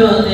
Good.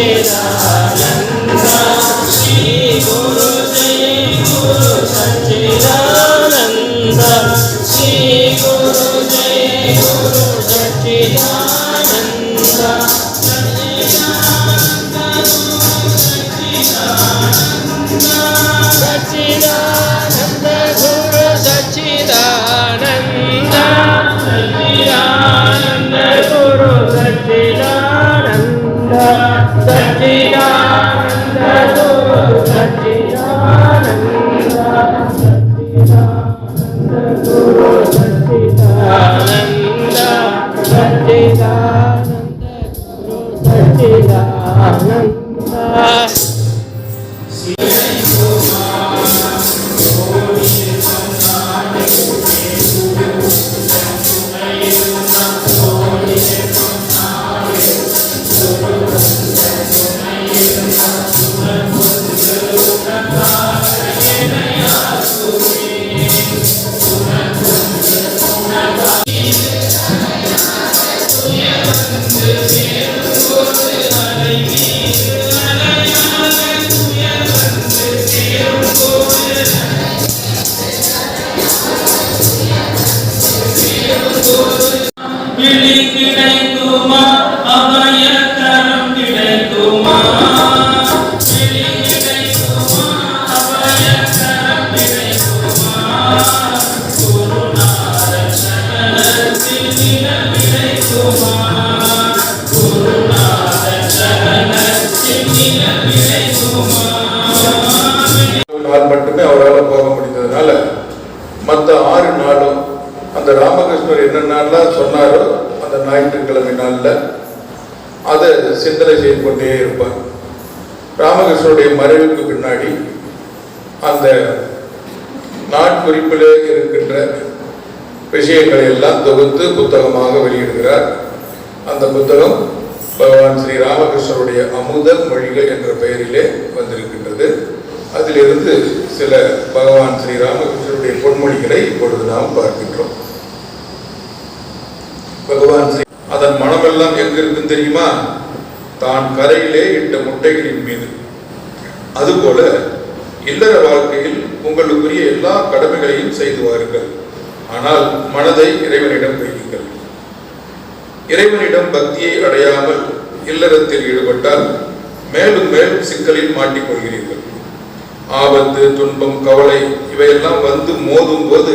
세상 양상이고 விழி கிடைக்குமா? அபயக்கரம் கிடைக்குமா? விழி கிடைக்குமா? அபயக்கரம் கிடைக்குமா சரணத்தில் நிலம் கிடைக்குமா? சரணத்தில் நிலம் கிடைக்குமா நாள் மட்டுமே அவரால் போக முடிந்ததுனால மற்ற ஆறு நாளும் அந்த ராமகிருஷ்ணர் என்ன சொன்னாரோ அந்த ஞாயிற்றுக்கிழமை நாளில் அதை சிந்தனை செய்து கொண்டே இருப்பார். ராமகிருஷ்ணனுடைய மறைவுக்கு பின்னாடி அந்த நாட்குறிப்பிலே இருக்கின்ற விஷயங்களை எல்லாம் தொகுத்து புத்தகமாக வெளியிடுகிறார். அந்த புத்தகம் பகவான் ஸ்ரீ ராமகிருஷ்ணருடைய அமுத மொழிகள் என்ற பெயரிலே வந்திருக்கின்றது. அதிலிருந்து சில பகவான் ஸ்ரீ ராமகிருஷ்ணருடைய பொன்மொழிகளை இப்பொழுது நாம் பார்க்கின்றோம். பகவான் ஸ்ரீ அதன் மனமெல்லாம் எங்கிருக்கும் தெரியுமா? தான் கரையிலே இட்ட முட்டைகளின் மீது. அதுபோல இல்லற வாழ்க்கையில் உங்களுக்குரிய எல்லா கடமைகளையும் செய்து வாருங்கள். ஆனால் மனதை இறைவனிடம் வையுங்கள். இறைவனிடம் பக்தியை அடையாமல் இல்லறத்தில் ஈடுபட்டால் மேலும் மேலும் சிக்கலில் மாட்டிக்கொள்கிறீர்கள். ஆபத்து துன்பம் கவலை இவையெல்லாம் வந்து மோதும் போது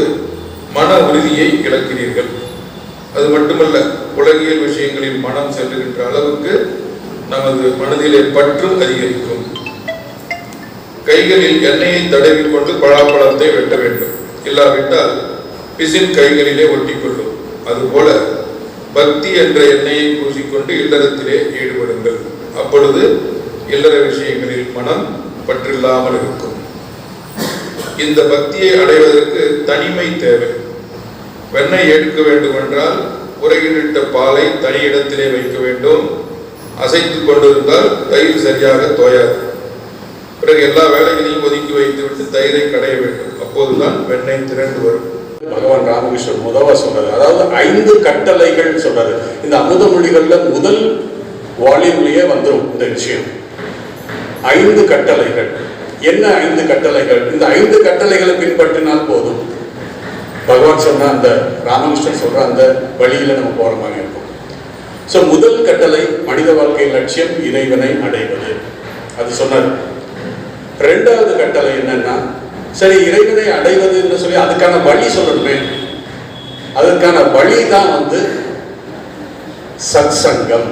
மன உறுதியை இழக்கிறீர்கள். அது மட்டுமல்ல உலகியல் விஷயங்களில் மனம் செல்லுகின்ற அளவுக்கு நமது மனதிலே பற்றும் அதிகரிக்கும். கைகளில் எண்ணெயை தடவிக்கொண்டு பலாப்பழத்தை வெட்ட வேண்டும். இல்லாவிட்டால் பிசின் கைகளிலே ஒட்டிக்கொள்ளும். அதுபோல பக்தி என்ற எண்ணெயை பூசிக்கொண்டு இல்லறத்திலே ஈடுபடுங்கள். அப்பொழுது இல்லற விஷயங்களில் மனம் பற்றில்லாமல் இருக்கும். இந்த பக்தியை அடைவதற்கு தனிமை தேவை. வெண்ணெய் எடுக்க வேண்டுமென்றால் உரையிலிட்ட பாலை தனி இடத்திலே வைக்க வேண்டும். அசைத்து கொண்டிருந்தால் தயிர் சரியாக தோயாது. பிறகு எல்லா வேலைகளையும் ஒதுக்கி வைத்துவிட்டு தயிரை கடைய வேண்டும். அப்போதுதான் வெண்ணெய் திரண்டு வரும். பகவான் ராமகிருஷ்ணன் முதவா சொல்றாரு. அதாவது ஐந்து கட்டளைகள் சொல்றாரு. இந்த அமுத மொழிகள்ல முதல் வால்யூம்லயே வந்துடும் இந்த விஷயம். ஐந்து கட்டளைகள். என்ன ஐந்து கட்டளைகள்? இந்த ஐந்து கட்டளைகளை பின்பற்றினால் போதும். பகவான் சொன்ன அந்த ராமகிருஷ்ணன் சொல்ற அந்த வழியில நம்ம போற மாதிரி இருக்கும். ஸோ முதல் கட்டளை மனித வாழ்க்கை லட்சியம் இறைவனை அடைவது. அது சொன்னார். ரெண்டாவது கட்டளை என்னன்னா சரி இறைவனை அடைவது என்று சொல்லி அதுக்கான வழி சொல்லணுமே. அதற்கான வழி தான் வந்து சத்சங்கம்.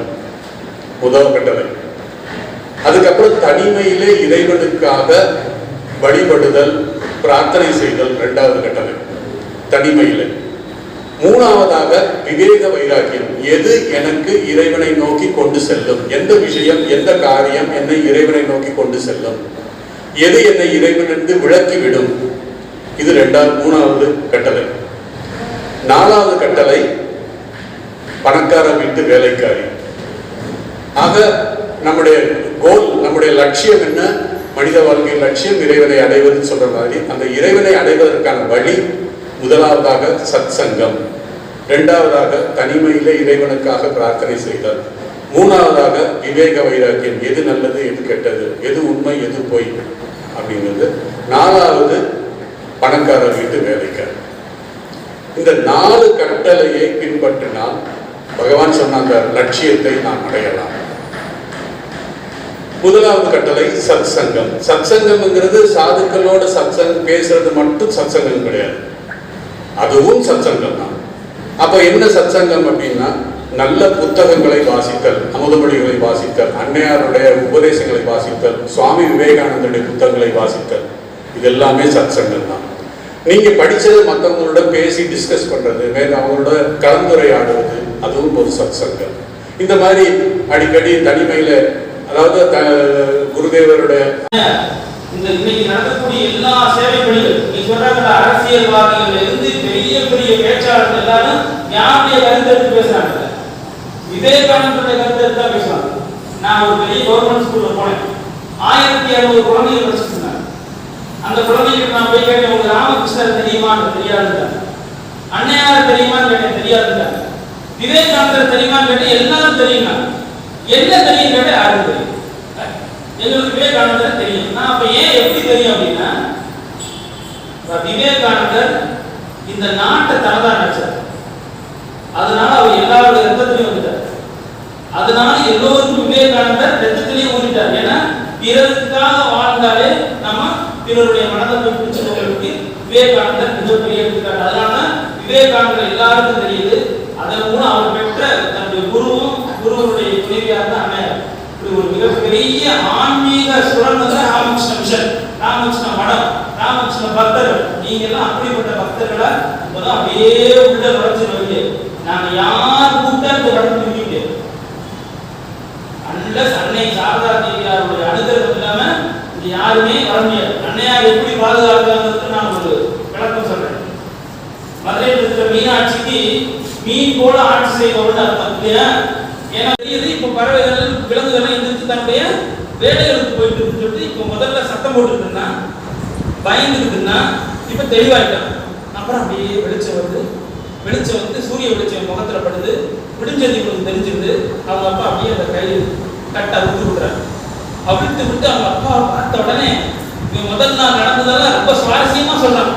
முதல் கட்டளை. அதுக்கப்புறம் தனிமையிலே இறைவனுக்காக வழிபடுதல் பிரார்த்தனை செய்தல் இரண்டாவது கட்டளை. தனிமையிலே. மூணாவதாக விவேக வைராக்கியம். எது எனக்கு இறைவனை நோக்கி கொண்டு செல்லும்? எந்த விஷயம் எந்த காரியம் என்னை இறைவனை நோக்கி கொண்டு செல்லும்? எது என்னை இறைவனிருந்து விளக்கிவிடும் இது ரெண்டாவது மூணாவது கட்டளை. நாலாவது கட்டளை பணக்கார வீட்டு வேலைக்காரி. ஆக நம்முடைய கோல் நம்முடைய லட்சியம் என்ன? மனித வாழ்க்கை லட்சியம் இறைவனை அடைவதுன்னு சொல்ற மாதிரி அந்த இறைவனை அடைவதற்கான வழி முதலாவதாக சத் சங்கம் இரண்டாவதாக தனிமையில இறைவனுக்காக பிரார்த்தனை செய்தல் மூணாவதாக விவேக வைராக்கியம் எது நல்லது எது கெட்டது எது உண்மை எது பொய் அப்படிங்கிறது. நாலாவது பணக்கார வீட்டு வேலைக்கார். இந்த நாலு கட்டளையை பின்பற்றினால் பகவான் சொன்ன அந்த லட்சியத்தை நாம் அடையலாம். முதலாவது கட்டளை சத் சங்கம். சத் சங்கம்ங்கிறது சாதுக்களோட சத் சங்கம் பேசுறது மட்டும் சத் சங்கம் கிடையாது. அதுவும் சத் சங்கம் தான். அப்ப என்ன சத் சங்கம் அப்படின்னா நல்ல புத்தகங்களை வாசித்தல் அமுதமொழிகளை வாசித்தல் அன்னையாருடைய உபதேசங்களை வாசித்தல் சுவாமி விவேகானந்தருடைய புத்தகங்களை வாசித்தல். இது எல்லாமே சத் சங்கம் தான். நீங்க படிச்சது மற்றவங்களோட பேசி டிஸ்கஸ் பண்றது வேற அவங்களோட கலந்துரையாடுவது அதுவும் ஒரு சத் சங்கம் இந்த மாதிரி அடிக்கடி தனிமையில அதாவது குருதேவருடைய இந்த இன்னைக்கு நடக்கக்கூடிய எல்லா சேவைகளிலும் நீ சொல்றாங்க அரசியல்வாதிகள் இருந்து பெரிய பெரிய பேச்சாளர்கள் எல்லாரும் யாருடைய கருத்தெடுத்து பேசுறாங்க விவேகானந்தருடைய கருத்தெடுத்து தான் பேசுறாங்க நான் ஒரு பெரிய கவர்மெண்ட் ஸ்கூல்ல போனேன். ஆயிரத்தி இரநூறு குழந்தைகள் படிச்சிருந்தாங்க அந்த குழந்தைகளுக்கு நான் போய் கேட்டேன் உங்க ராமகிருஷ்ணர் தெரியுமான்னு தெரியாதுன்றாங்க அன்னையார் தெரியுமான்னு கேட்டேன் தெரியாதுன்றாங்க விவேகானந்தர் தெரியுமான்னு கேட்டேன் எல்லாரும் தெரியுங்க என்ன தெரியும் கேட்டேன் யாரும் தெரியும். எங்களுக்கு விவேகானந்தர் தெரியும். நான் அப்ப ஏன் எப்படி தெரியும் அப்படின்னா விவேகானந்தர் இந்த நாட்டை தனதா நினைச்சார். அதனால அவர் எல்லாரோட ரத்தத்திலையும் வந்துட்டார். அதனால எல்லோருக்கும் விவேகானந்தர் ரத்தத்திலையும் ஊறிட்டார் ஏன்னா பிறருக்காக வாழ்ந்தாலே நம்ம பிறருடைய மனதை போய் பிடிச்சு விவேகானந்தர் மிகப்பெரிய எடுத்துக்காட்டு அதனால விவேகானந்தர் எல்லாருக்கும் தெரியுது. அதன் மூலம் அவர் பெற்ற தன்னுடைய குருவும் குருவனுடைய துணைவியார் தான் பெரிய ஆன்மீக சுரங்க ராமகிருஷ்ண மிஷன். ராமகிருஷ்ண மடம் ராமகிருஷ்ண பக்தர்கள். நீங்க எல்லாம் அப்படிப்பட்ட பக்தர்களை இப்பதான் அப்படியே உள்ள நுழைச்சு வருது நாங்க யார் கூப்பிட்டா இந்த வளர்ந்து நிற்க அன்லஸ் அன்னை சாரதா தேவியாருடைய அனுகிரகம் இல்லாம இது யாருமே வர முடியாது. அன்னையார் எப்படி பாதுகாக்கிறாங்கிறது நான் ஒரு விளக்கம் சொல்றேன். மதுரையில் இருக்கிற மீனாட்சிக்கு மீன் போல ஆட்சி செய்பவள் அர்த்தம் இல்லையா? ஏன்னா இது இப்போ பறவைகள் விலங்குகள் எந்திரிச்சு தன்னுடைய வேலைகளுக்கு போயிட்டு இருக்குன்னு சொல்லிட்டு இப்போ முதல்ல சத்தம் போட்டுருக்குன்னா பயந்துருக்குன்னா இப்போ தெளிவாயிட்டான். அப்புறம் அப்படியே வெளிச்சம் வருது வெளிச்சம் வந்து சூரிய வெளிச்சம் முகத்துல படுது. விடிஞ்சது இவனுக்கு தெரிஞ்சிருது அவங்க அப்பா அப்படியே அந்த கை கட்டை அழுத்து விடுறாங்க அவிழ்த்து விட்டு அவங்க அப்பா பார்த்த உடனே இவன் முதல் நாள் நடந்ததெல்லாம் ரொம்ப சுவாரஸ்யமா சொல்கிறான்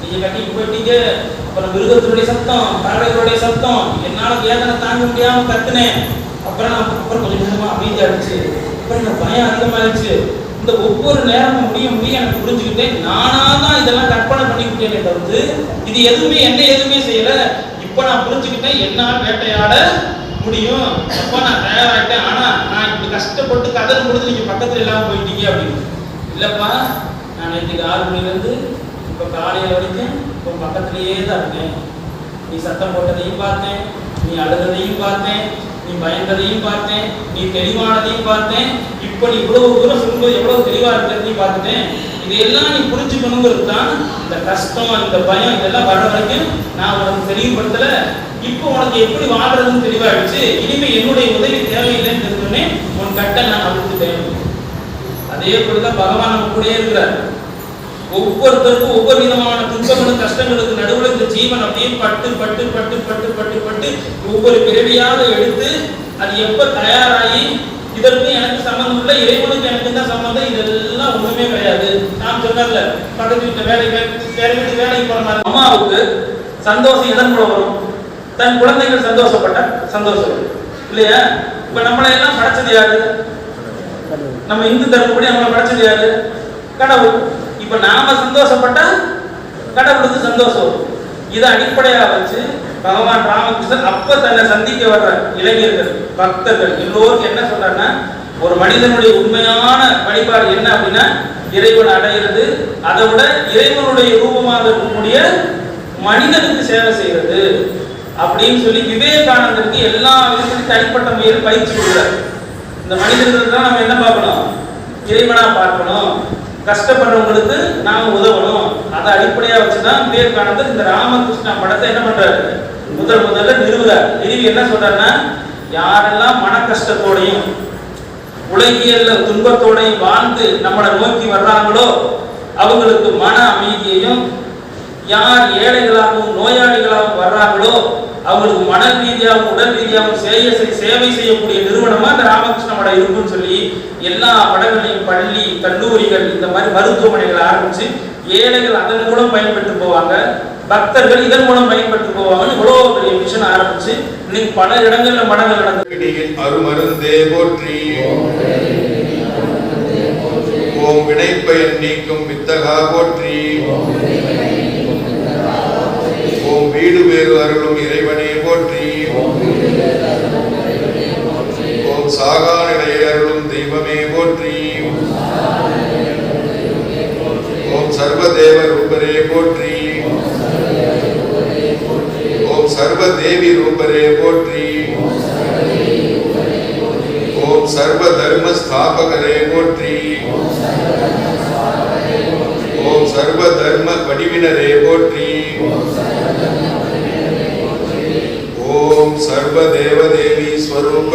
நீங்கள் கட்டிட்டு போயிட்டீங்க. அப்புறம் மிருகத்தினுடைய சத்தம் பறவைகளுடைய சத்தம். என்னால வேதனை தாங்க முடியாம கத்துனேன். அப்புறம் அப்புறம் கொஞ்சம் நேரமா அமைதியாகிடுச்சு அப்புறம் எனக்கு பயம் அதிகமாகிடுச்சு இந்த ஒவ்வொரு நேரமும் முடிய முடிய எனக்கு புரிஞ்சுக்கிட்டேன். நானாக தான் இதெல்லாம் கற்பனை பண்ணிக்கிட்டேனே தவிர்த்து இது எதுவுமே என்ன எதுவுமே செய்யலை. இப்போ நான் புரிஞ்சுக்கிட்டேன் என்னால் வேட்டையாட முடியும். அப்போ நான் தயாராகிட்டேன் ஆனால் நான் இப்படி கஷ்டப்பட்டு கதறு முடிஞ்சு நீங்க பக்கத்தில் இல்லாமல் போயிட்டீங்க அப்படின்னு. இல்லைப்பா நான் நேற்றுக்கு ஆறு மணிலேருந்து இப்போ காலையில் வரைக்கும் இப்போ பக்கத்துலேயே தான் இருக்கேன். நீ சத்தம் போட்டதையும் பார்த்தேன். நீ அழுததையும் பார்த்தேன். நீ பயந்ததையும் பார்த்தேன் நீ தெளிவானதையும் பார்த்தேன். இப்போ நீ இவ்வளவு தூரம் சொல்லும்போது எவ்வளவு தெளிவா இருக்கிறதையும் பார்த்துட்டேன். இதையெல்லாம் நீ புரிஞ்சுக்கணுங்கிறது தான் இந்த கஷ்டம் இந்த பயம் இதெல்லாம் வர வரைக்கும் நான் உனக்கு தெளிவுபடுத்தல. இப்போ உனக்கு எப்படி வாழ்றதுன்னு தெளிவாயிடுச்சு. இனிமே என்னுடைய உதவி தேவையில்லைன்னு தெரிஞ்சோடனே உன் கட்டை நான் அழுத்துட்டேன் அதே போலதான் பகவான் நம்ம கூடயே இருக்கிறார். ஒவ்வொருத்தருக்கும் ஒவ்வொரு விதமான துன்பங்களும் கஷ்டங்களுக்கு நடுவில் இந்த ஜீவன் அப்படியே பட்டு பட்டு பட்டு பட்டு பட்டு பட்டு ஒவ்வொரு பிறவியாக எடுத்து அது எப்ப தயாராகி இதற்கு எனக்கு சம்பந்தம் இல்லை இறைவனுக்கு எனக்கு தான் சம்பந்தம் இதெல்லாம் ஒண்ணுமே கிடையாது. நான் சொன்னதுல பக்கத்து வீட்டுல வேலைக்கு வேலைக்கு வேலைக்கு போற மாதிரி அம்மாவுக்கு சந்தோஷம் எதன் மூலம் வரும்? தன் குழந்தைகள் சந்தோஷப்பட்ட சந்தோஷம். இல்லையா? இப்ப நம்மளை எல்லாம் படைச்சது யாரு? நம்ம இந்து தர்மப்படி நம்மளை படைச்சது யாரு? கடவுள். இப்ப நாம சந்தோஷப்பட்டா கடவுளுக்கு சந்தோஷம் வரும். இதை அடிப்படையா வச்சு பகவான் ராமகிருஷ்ணன் அப்ப தன்னை சந்திக்க வர்ற இளைஞர்கள் பக்தர்கள் எல்லோருக்கும் என்ன சொல்றாருன்னா ஒரு மனிதனுடைய உண்மையான வழிபாடு என்ன அப்படின்னா இறைவன் அடைகிறது அதை விட இறைவனுடைய ரூபமாக இருக்கக்கூடிய மனிதனுக்கு சேவை செய்யறது அப்படின்னு சொல்லி விவேகானந்தருக்கு எல்லா விதத்திலும் தனிப்பட்ட முறையில் பயிற்சி கொடுக்குறார். இந்த மனிதர்கள் தான் நம்ம என்ன பார்க்கணும்? இறைவனா பார்க்கணும். கஷ்டப்படுறவங்களுக்கு நாம் உதவணும். அதை அடிப்படையாக வச்சுதான் விவேகானந்தர் இந்த ராமகிருஷ்ணா படத்தை என்ன பண்றாரு? முதல் முதல்ல நிறுவுறார். நிறுவி என்ன சொல்றாருன்னா யாரெல்லாம் மன கஷ்டத்தோடையும் உலகியல்ல துன்பத்தோடையும் வாழ்ந்து நம்மளை நோக்கி வர்றாங்களோ அவங்களுக்கு மன அமைதியையும் யார் ஏழைகளாகவும் நோயாளிகளாகவும் வர்றாங்களோ அவங்களுக்கு மன ரீதியாகவும் உடல் ரீதியாகவும் சேவை சேவை செய்யக்கூடிய நிறுவனமா இந்த ராமகிருஷ்ண மடம் இருக்குன்னு சொல்லி எல்லா படங்களையும் பள்ளி கல்லூரிகள் இந்த மாதிரி மருத்துவமனைகள் ஆரம்பிச்சு ஏழைகள் அதன் மூலம் பயன்பெற்று போவாங்க. பக்தர்கள் இதன் மூலம் பயன்பெற்று போவாங்கன்னு இவ்வளவு பெரிய மிஷன் ஆரம்பிச்சு இன்னைக்கு பல இடங்கள்ல மடங்கள் நடந்து பிடியில் அருமருந்தே போற்றி. ஓம் வினைப்பயன் நீக்கும் வித்தகா போற்றி. வீடு வேறு அருளும் இறைவனே போற்றி. ஓம் சாகா நிலையை அருளும் தெய்வமே போற்றி. ஓம் சர்வதேவ ரூபரே போற்றி. ஓம் சர்வதேவி ரூபரே போற்றி. ஓம் சர்வ தர்ம ஸ்தாபகரே போற்றி. ஓம் சர்வ தர்ம வடிவினரே போற்றி. ஓம் சர்வ தேவ தேவி ஸ்வரூப.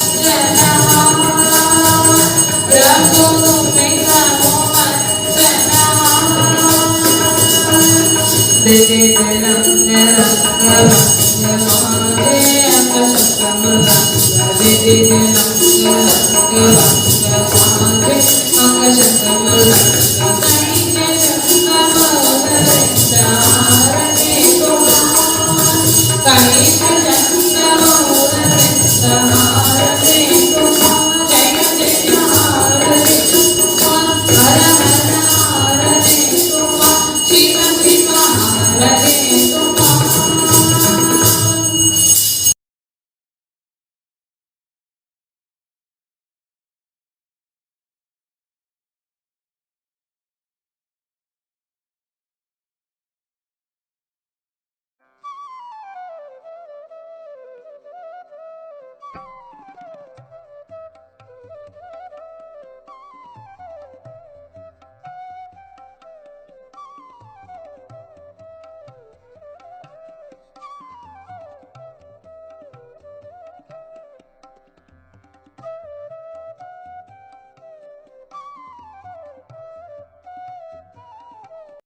passar.